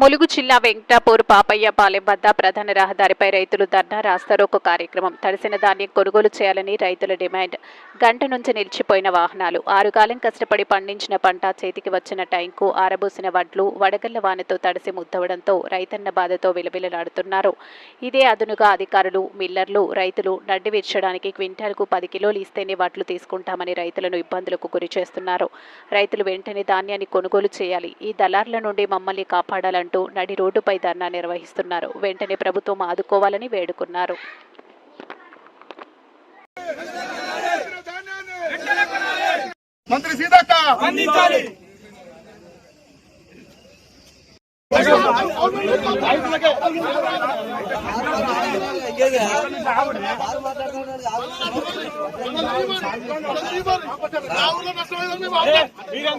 ములుగు జిల్లా వెంకటాపూర్ పాపయ్యపాలెం వద్ద ప్రధాన రహదారిపై రైతులు ధర్నా రాస్తారోకో కార్యక్రమం. తడిసిన ధాన్యం కొనుగోలు చేయాలని రైతుల డిమాండ్. గంట నుంచి నిలిచిపోయిన వాహనాలు. ఆరుగాలం కష్టపడి పండించిన పంట చేతికి వచ్చిన టైంకు ఆరబోసిన వడ్లు వడగళ్ళ వానతో తడిసి ముద్దవడంతో రైతన్న బాధతో విలవిలలాడుతున్నారు. ఇదే అదునుగా అధికారులు మిల్లర్లు రైతులు నడ్డి విర్చడానికి క్వింటాల్కు పది కిలోలు ఇస్తేనే వడ్లు తీసుకుంటామని రైతులను ఇబ్బందులకు గురి చేస్తున్నారు. రైతులు వెంటనే ధాన్యాన్ని కొనుగోలు చేయాలి. ఈ దళార్ల నుండి మమ్మల్ని కాపాడాలని కాపాడాలంటూ నడి రోడ్డుపై ధర్నా నిర్వహిస్తున్నారు. వెంటనే ప్రభుత్వం ఆదుకోవాలని వేడుకున్నారు. మంత్రి సీతక్క! అడిగినావు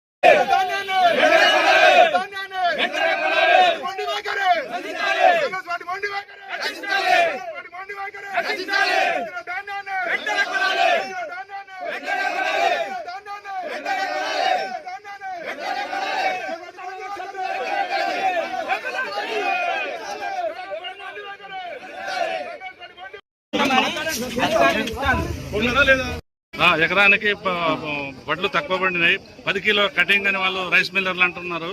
ఎకరానికి వడ్లు తక్కువ పడినాయి. పది కిలో కటింగ్ అని వాళ్ళు రైస్ మిల్లర్లు అంటున్నారు.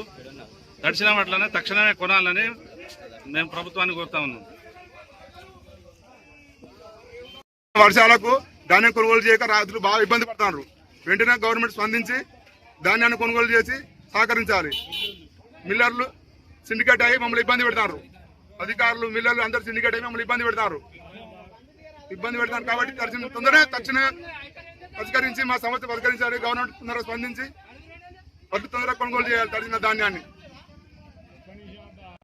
తడిసిన వడ్లనే తక్షణమే కొనాలని మేము ప్రభుత్వాన్ని కోరుతా ఉన్నాం. వర్షాలకు ధాన్యం కొనుగోలు చేయక రైతులు బాగా ఇబ్బంది పడుతున్నారు. వెంటనే గవర్నమెంట్ స్పందించి ధాన్యాన్ని కొనుగోలు చేసి సహకరించాలి. మిల్లర్లు సిండికేట్ అయ్యి మమ్మల్ని ఇబ్బంది పెడతారు. అధికారులు మిల్లర్లు అందరు సిండికేట్ అయ్యి మమ్మల్ని ఇబ్బంది పెడతారు. ఇబ్బంది పెడతారు కాబట్టి తక్షణ తొందరగా తక్షణ పరిష్కరించి మా సమస్య పరిష్కరించాలి. గవర్నమెంట్ తొందరగా స్పందించి వడ్లు తొందరగా కొనుగోలు చేయాలి తడిసిన ధాన్యాన్ని.